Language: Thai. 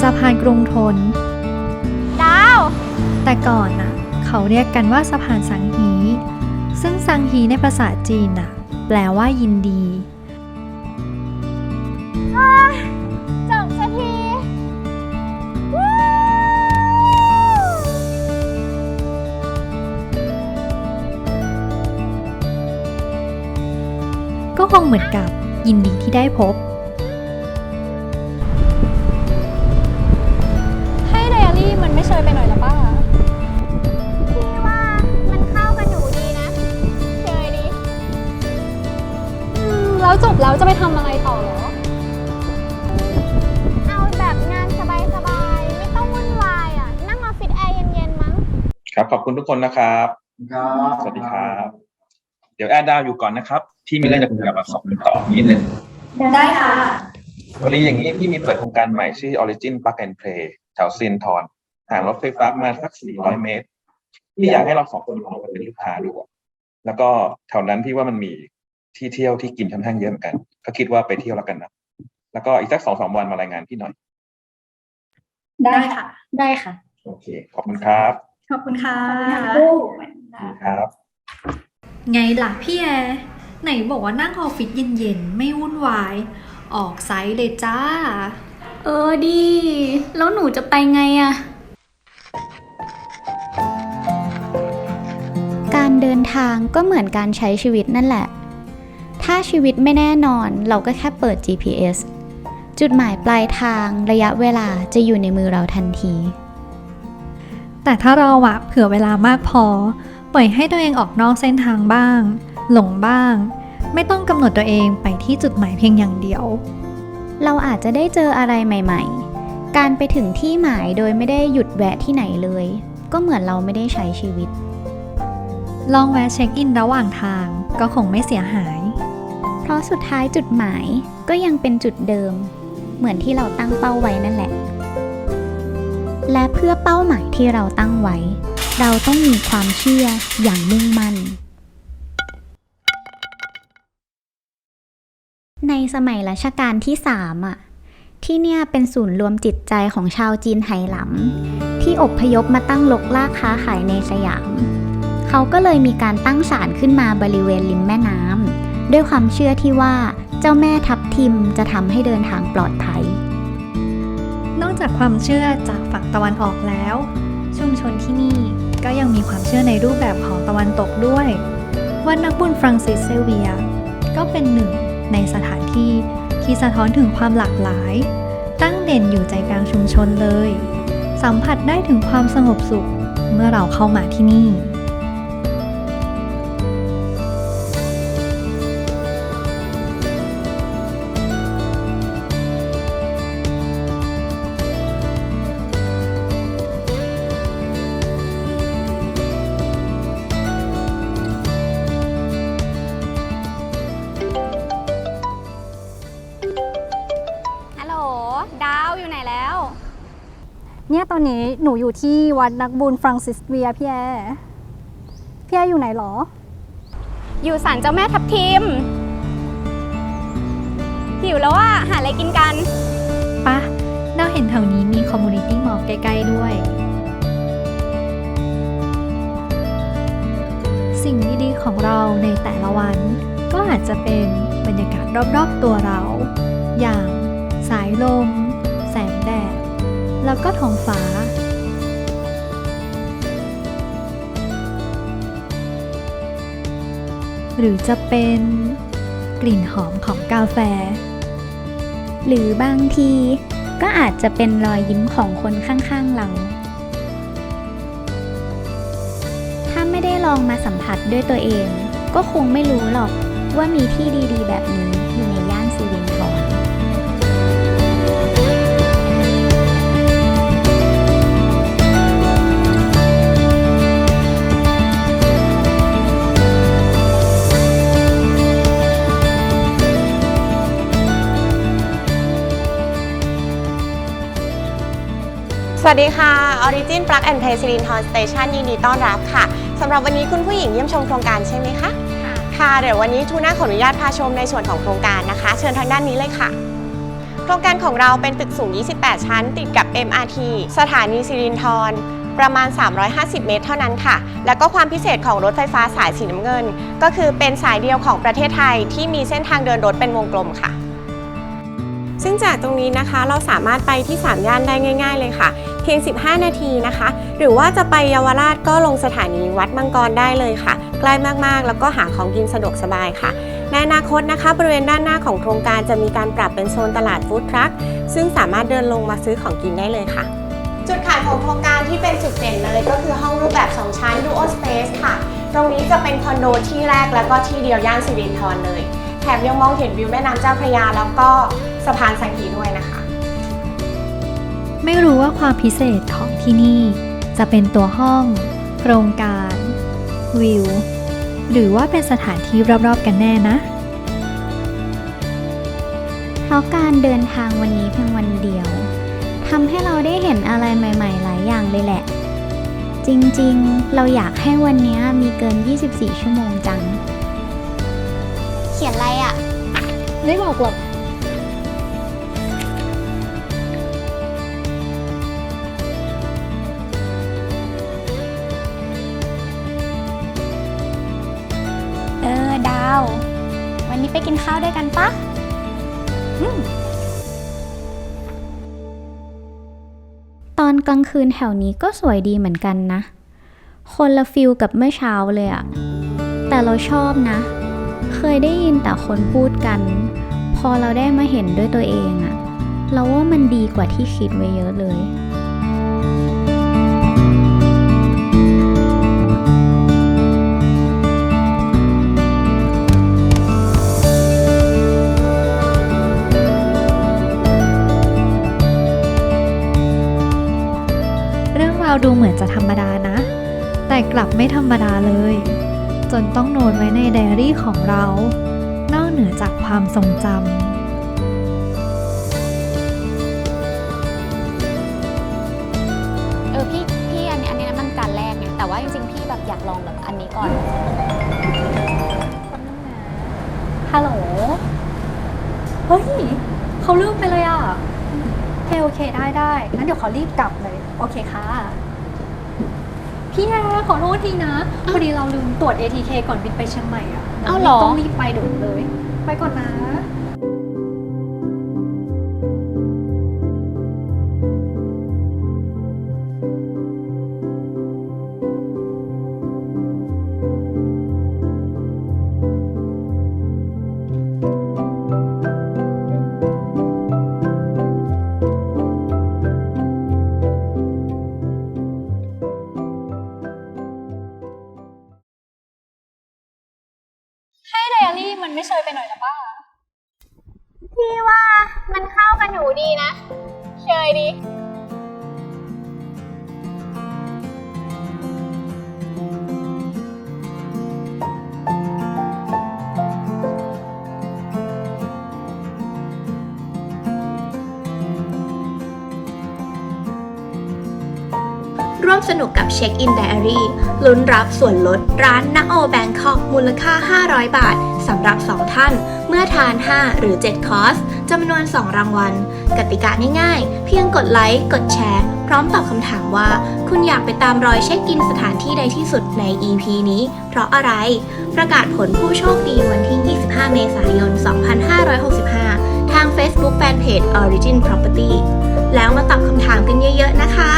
สะพานกรุงทน ดาว แต่ก่อนน่ะ เขาเรียกกันว่าสะพานสังฮี ซึ่งสังฮีในภาษาจีนน่ะ แปลว่ายินดีจบสักทีก็คงเหมือนกับยินดีที่ได้พบ จบแล้วจะไปทำอะไรต่อเหรอ เอาแบบงานสบายๆ ไม่ต้องวุ่นวายอะ นั่งออฟฟิศแอร์เย็นๆมั้ง ครับ ขอบคุณทุกคนนะครับ ครับสวัสดีครับ เดี๋ยวแอดดาวอยู่ก่อนนะครับที่มีเรื่องจะคุยกับมาสอบต่อนิดนึงได้ค่ะวันนี้อย่างนี้พี่มีเปิดโครงการใหม่ชื่อ Origin Plug and Play แถวซีนทอนห่างรถไฟฟ้ามาสัก 400 เมตร พี่อยากให้เราสองคนลองมาเป็นลูกค้าดูอะแล้วก็แถวนั้นพี่ว่ามันมี ที่เที่ยวที่กินค่อนข้างเยอะเหมือนกัน ก็คิดว่าไปเที่ยวแล้วกันนะแล้วก็อีกสักสองสามวันมารายงานพี่หน่อย ได้ค่ะ ได้ค่ะ โอเค ขอบคุณครับ ขอบคุณค่ะครับ ไงล่ะพี่แอร์ไหนบอกว่านั่งออฟฟิศเย็นๆ ไม่วุ่นวาย ออกไซต์เลยจ้า เออดี แล้วหนูจะไปไงอะการเดินทางก็เหมือนการใช้ชีวิตนั่นแหละ ถ้าชีวิตไม่แน่นอนเราก็แค่เปิด GPS จุดหมายปลายทางระยะเวลาจะอยู่ในมือเราทันที แต่ถ้าเราอะเผื่อเวลามากพอ ปล่อยให้ตัวเองออกนอกเส้นทางบ้าง หลงบ้าง ไม่ต้องกำหนดตัวเองไปที่จุดหมายเพียงอย่างเดียว เราอาจจะได้เจออะไรใหม่ ๆ การไปถึงที่หมายโดยไม่ได้หยุดแวะที่ไหนเลย ก็เหมือนเราไม่ได้ใช้ชีวิต ลองแวะเช็คอินระหว่างทางก็คงไม่เสียหายเพ ราะสุดท้ายจุดหมายก็ยังเป็นจุดเดิม เหมือนที่เราตั้งเป้าไว้นั่นแหละ และเพื่อเป้าหมายที่เราตั้งไว้ เราต้องมีความเชื่ออย่างมุ่งมั่น ในสมัยรัชกาลที่สามอะที่เนี่ยเป็นศูนย์รวมจิตใจของชาวจีนไหหลำที่อพยพมาตั้งลกลากค้าขายในสยาม เขาก็เลยมีการตั้งศาลขึ้นมาบริเวณริมแม่น้ำ ด้วยความเชื่อที่ว่าเจ้าแม่ทับทิมจะทำให้เดินทางปลอดภัย นอกจากความเชื่อจากฝั่งตะวันออกแล้ว ชุมชนที่นี่ก็ยังมีความเชื่อในรูปแบบของตะวันตกด้วยวัดนักบุญฟรังซิสเซเวีย ก็เป็นหนึ่งในสถานที่ที่สะท้อนถึงความหลากหลาย ตั้งเด่นอยู่ใจกลางชุมชนเลย สัมผัสได้ถึงความสงบสุขเมื่อเราเข้ามาที่นี่ อนนี้หนูอยู่ที่วัดนักบุญฟรังซิสเวียพี่แอร์พี่แอร์อยู่ไหนหรอ อยู่ศาลเจ้าแม่ทับทิม หิวแล้วอะ หาอะไรกินกัน ปะเราเห็นแถวนี้มีคอมมูนิตี้มอลล์ใกล้ ๆ ด้วย สิ่งดีๆของเราในแต่ละวัน ก็อาจจะเป็นบรรยากาศรอบ ๆ ตัวเรา อย่างสายลม แสงแดด แล้วก็ท้องฟ้า หรือจะเป็นกลิ่นหอมของกาแฟ หรือบางทีก็อาจจะเป็นรอยยิ้มของคนข้างๆเรา ถ้าไม่ได้ลองมาสัมผัสด้วยตัวเอง ก็คงไม่รู้หรอกว่ามีที่ดีๆ แบบนี้ วัสดีค่ะ Origin Plug and Play ซิลินทอนสเตชันยินดีต้อนรับค่ะ สำหรับวันนี้คุณผู้หญิงเยี่ยมชมโครงการใช่ไหมคะ ค่ะ เดี๋ยววันนี้ทูน่าขออนุญาตพาชมในส่วนของโครงการนะคะ เชิญทางด้านนี้เลยค่ะครงการของเราเป็นตึกสูง 28 ชั้น ติดกับ MRT สถานีสิรินธรประมาณ 350 เมตรเท่านั้นค่ะ แล้วก็ความพิเศษของรถไฟฟ้าสายสีน้ำเงิน ก็คือเป็นสายเดียวของประเทศไทยที่มีเส้นทางเดินรถเป็นวงกลมค่ะ ซึ่งจากตรงนี้นะคะเราสามารถไปที่ 3 ย่านได้ง่าย ๆ เลยค่ะ เพียง 15 นาทีนะคะ หรือว่าจะไปเยาวราชก็ลงสถานีวัดมังกรได้เลยค่ะ ใกล้มากๆ แล้วก็หาของกินสะดวกสบายค่ะในอนาคตนะคะ บริเวณด้านหน้าของโครงการจะมีการปรับเป็นโซนตลาดฟู้ดทรัคซึ่งสามารถเดินลงมาซื้อของกินได้เลยค่ะ จุดขายของโครงการที่เป็นจุดเด่นเลยก็คือห้องรูปแบบ 2 ชั้น Duo Space ค่ะ ตรงนี้จะเป็นคอนโดที่แรกแล้วก็ที่เดียวย่านสิรินธรเลย แถมยังมองเห็นวิวแม่น้ำเจ้าพระยาแล้วก็สะพานสังฮีด้วยนะคะ ไม่รู้ว่าความพิเศษของที่นี่ จะเป็นตัวห้อง โครงการ วิว หรือว่าเป็นสถานที่รอบๆกันแน่นะ เพราะการเดินทางวันนี้เพียงวันเดียวทำให้เราได้เห็นอะไรใหม่ ๆ หลายอย่างเลยแหละ จริงๆ เราอยากให้วันนี้มีเกิน 24 ชั่วโมงจัง เขียนอะไรอะ ไม่บอกหรอก ไปกินข้าวด้วยกันปะตอนกลางคืนแถวนี้ก็สวยดีเหมือนกันนะ คนละฟิลกับเมื่อเช้าเลยอะแต่เราชอบนะ เคยได้ยินแต่คนพูดกัน พอเราได้มาเห็นด้วยตัวเองอะเราว่ามันดีกว่าที่คิดไว้เยอะเลย เรื่องราวดูเหมือนจะธรรมดานะ แต่กลับไม่ธรรมดาเลย จนต้องโน้ตไว้ในไดอารี่ของเรา นอกเหนือจากความทรงจำเออพี่พี่อันนี้อันนี้มันการแรกไงแต่ว่าจริงๆ พี่แบบอยากลองแบบอันนี้ก่อน ฮัลโหล เฮ้ย เขาลืมไปเลยอะโอ เคโอเคได้ได้งั้นเดี๋ยวเขารีบกลับเลย โอเคค่ะ พี่แอร์ขอโทษทีนะพอดีเราลืมตรวจ ATK ก่อนบินไปเชียงใหม่อะเอ้าเหรอ ต้องรีบไปเดี๋ยวเลย ไปก่อนนะ ให้ไดอารี่มันไม่เชยไปหน่อยนะป้า พี่ว่ามันเข้ากับหนูดีนะ เชยดี ร่วมสนุกกับเช็คอินไดอารี่ลุ้นรับส่วนลดร้านนาโอแบงคอกมูลค่า 500 บาท สำหรับ 2 ท่าน เมื่อทาน 5 หรือ 7 คอร์สจำนวน 2 รางวัล กติกาง่ายๆ เพียงกดไลค์ กดแชร์ พร้อมตอบคำถามว่า คุณอยากไปตามรอยเช็คอินสถานที่ใดที่สุดใน EP นี้ เพราะอะไร ประกาศผลผู้โชคดีวันที่ 25 เมษายน 2565 ทาง Facebook Fanpage Origin Property แล้วมาตอบคำถามกันเยอะๆนะคะ